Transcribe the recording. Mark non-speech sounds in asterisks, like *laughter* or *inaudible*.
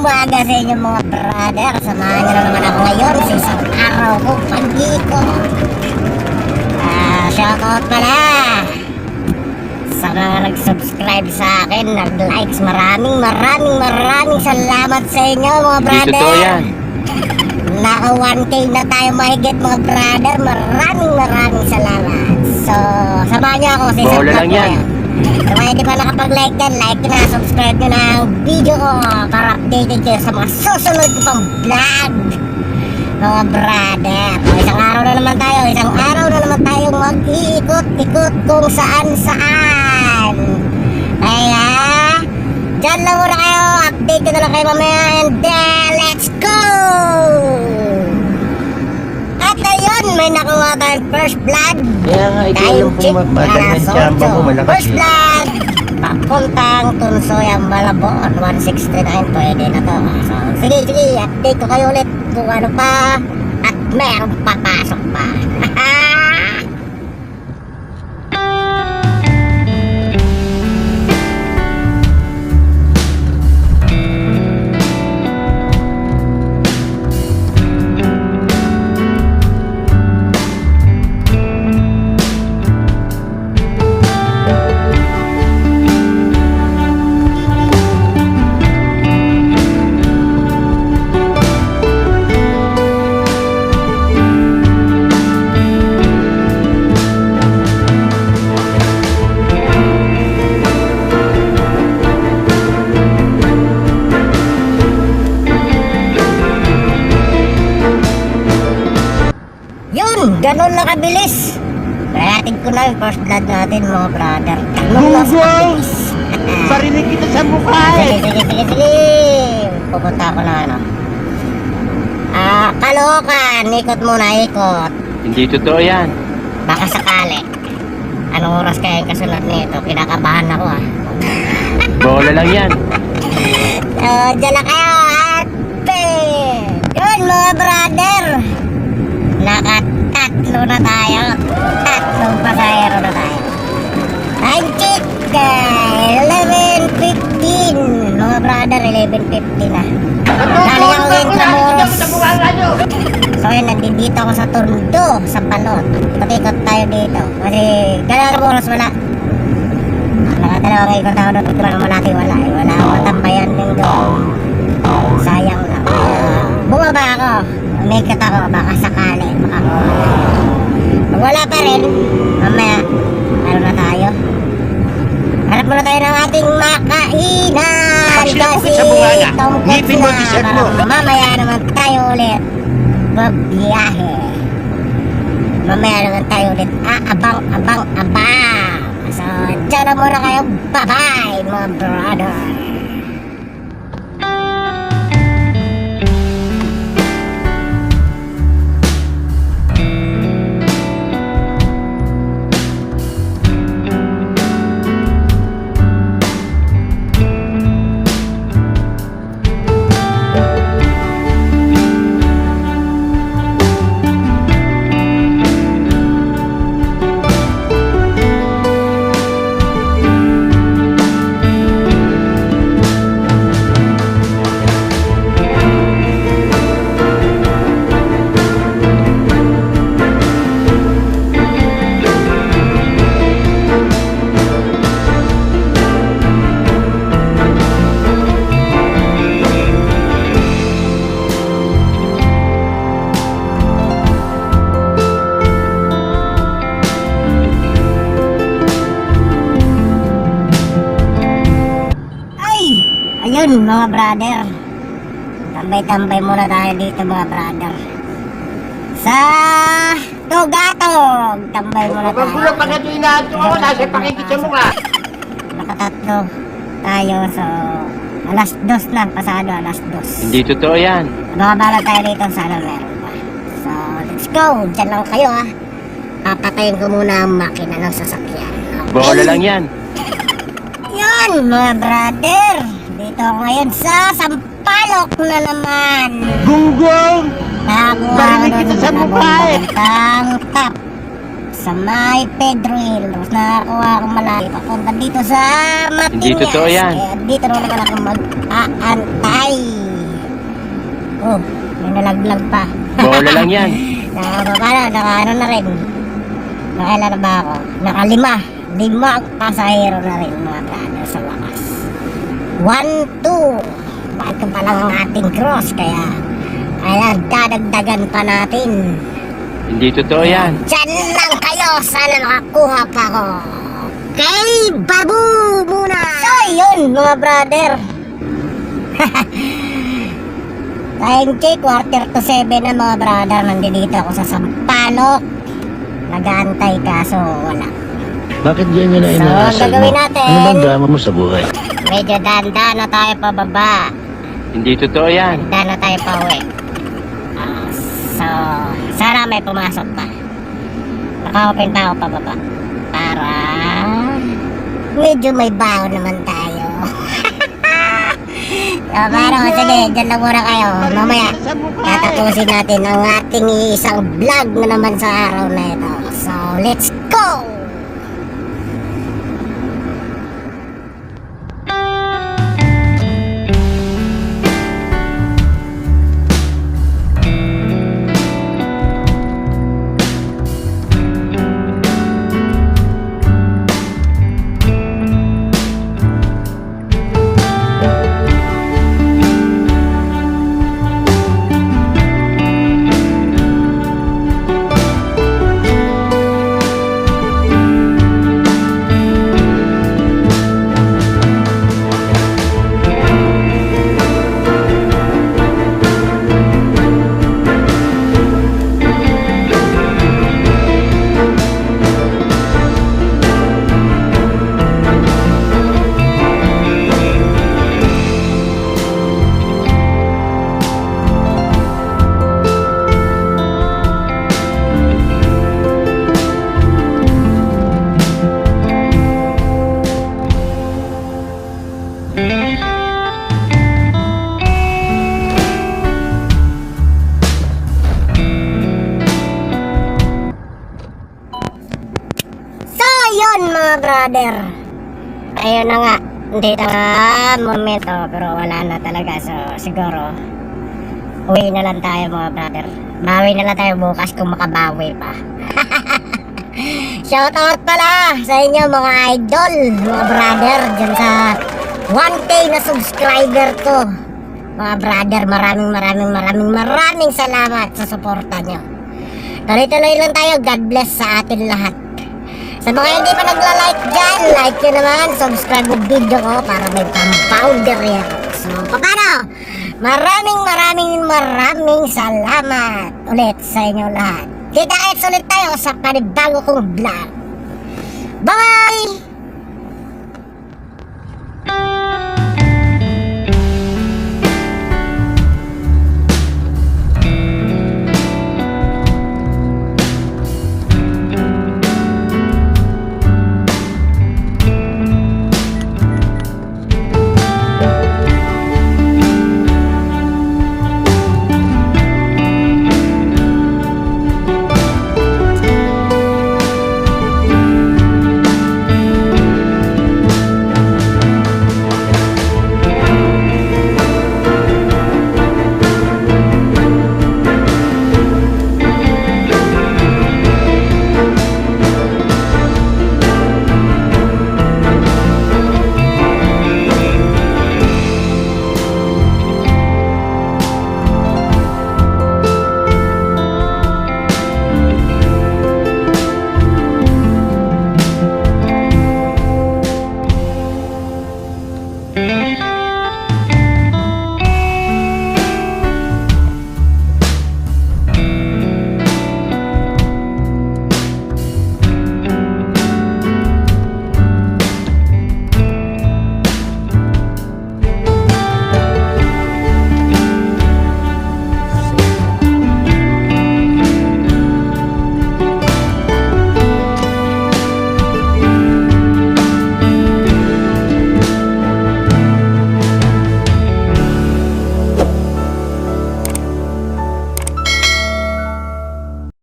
Umaga sa inyo mga brother. Samahan niyo na naman ako ngayon sa isang araw ko pag-ikot. Ah, shoutout pala sa mga nag-subscribe sa akin, nag-likes. Maraming maraming maraming salamat sa inyo mga Hindi brother. yan. *laughs* Naka 1K na tayo mahigit mga brother. Maraming maraming salamat. So, samahan niyo ako sa isang Bola lang yan. ngayon. Kung hindi pa nakapag-like yan, like na, subscribe nyo na ang video ko para updated kayo sa mga susunod ko pang vlog. Mga brother. O, isang araw na naman tayo, isang araw na naman tayo mag-iikot-ikot kung saan-saan. Kaya, dyan lang muna kayo, update ko na lang kayo mamaya, and then, let's go! May nakuha tayong first blood. Kaya nga, ikaw lang kung alas ng tsamba 8. malakas First blood! Papuntang Tunsoyang Malabon, 169, pwede na to. So, sige, sige, update ko kayo ulit kung ano pa at merong papasok pa. *laughs* kabilis. Kaya ko na yung first blood natin mga brother. Kabilis. Parinig *laughs* kita sa mukha Sige, sige, sige, sige. Pupunta ako na ano. Ah, Caloocan. Ikot muna, ikot. Hindi totoo yan. Baka sakali. Anong oras kaya yung kasunod nito? Kinakabahan ako ah. Bola lang yan. So, *laughs* dyan na kayo, ate! Yun, mga brother! Nakatatlo na tayo. Tatlong pasahero na tayo. Time check! uh, 11.15! Mga brother, 11.15 na. Dali ako sa Moros. So yun, nandito ako sa Tondo, sa Palot. Ikot-ikot tayo dito. Kasi, dalawa na oras wala. Nakadalawang ikot ako doon. Ito naman natin wala. Eh. Wala ako tambayan din doon. Sayang lang. Uh, bumaba ako. Umikot ako. Baka sakali. Makakuha. Pag wala pa rin, mamaya, ano na tayo? Hanap muna tayo ng ating makainan. Kasi sa bunga nga, tungkol ngipin mo, t-shirt Para mo. Mamaya naman tayo ulit. Babiyahe. Mamaya naman tayo ulit. Aabang, abang, abang. So, dyan na muna kayo. Bye-bye, mga brother. Ayun, mga brother. Tambay-tambay muna tayo dito, mga brother. Sa Tugatog! Tambay muna tayo. Magulo pa na ito inaanto ako. Nasa pakikit sa mukha. Nakatatlo tayo, so... Alas dos na, pasado alas dos. Hindi totoo yan. Makabala tayo dito, sana meron pa. So, let's go! Diyan lang kayo, ha. Papatayin ko muna ang makina ng sasakyan. Okay? Bola lang yan. *laughs* Yan, mga brother. Dito ako ngayon sa Sampalok na naman. Gunggong! Nakakuha ko doon kita sa ng mukha, eh. top. sa may Pedro Hills. Nakakuha akong malayo. Papunta dito sa Matinyas. Hindi totoo yan. Kaya dito na naman ako mag-aantay. Oh, may nalaglag pa. Bola lang yan. *laughs* Nakababa na, naka ano na rin. Nakailan na ba ako? Nakalima. Lima pasahero na rin mga brother sa wakas. One, two. Bago pa lang ang ating cross kaya ayan, dadagdagan pa natin. Hindi totoo yan. Diyan lang kayo. Sana makakuha pa ako. Kay Babu muna. So, yun mga brother. *laughs* Time check, quarter to seven na mga brother. Nandito ako sa Sampaloc. Nag-aantay kaso wala. Bakit ganyan na So, inaasal ang gagawin mo? natin- Ano bang drama mo sa buhay? Medyo dahan-dahan na tayo pababa. Hindi totoo yan. Dahan na tayo pa uwi. Ah, so, sana may pumasok pa. Naka-open pa ako pababa. Para medyo may baon naman tayo. *laughs* so, pero sige, dyan lang muna kayo. Mamaya, tatapusin natin ang ating isang vlog na naman sa araw na ito. So, let's go! Mga brother. Ayun na nga. Dito nga momento. Pero wala na talaga. So, siguro, uwi na lang tayo mga brother. Bawi na lang tayo bukas kung makabawi pa. *laughs* Shoutout pala sa inyo mga idol, mga brother, dyan sa 1K na subscriber ko. Mga brother, maraming maraming maraming maraming salamat sa suporta nyo. Tuloy-tuloy lang tayo. God bless sa atin lahat. Sa mga hindi pa nagla-like dyan, like nyo naman, subscribe yung video ko para may pang-powder yan. So, paano? Maraming maraming maraming salamat ulit sa inyo lahat. Kita-kits ulit tayo sa panibago kong vlog. Bye!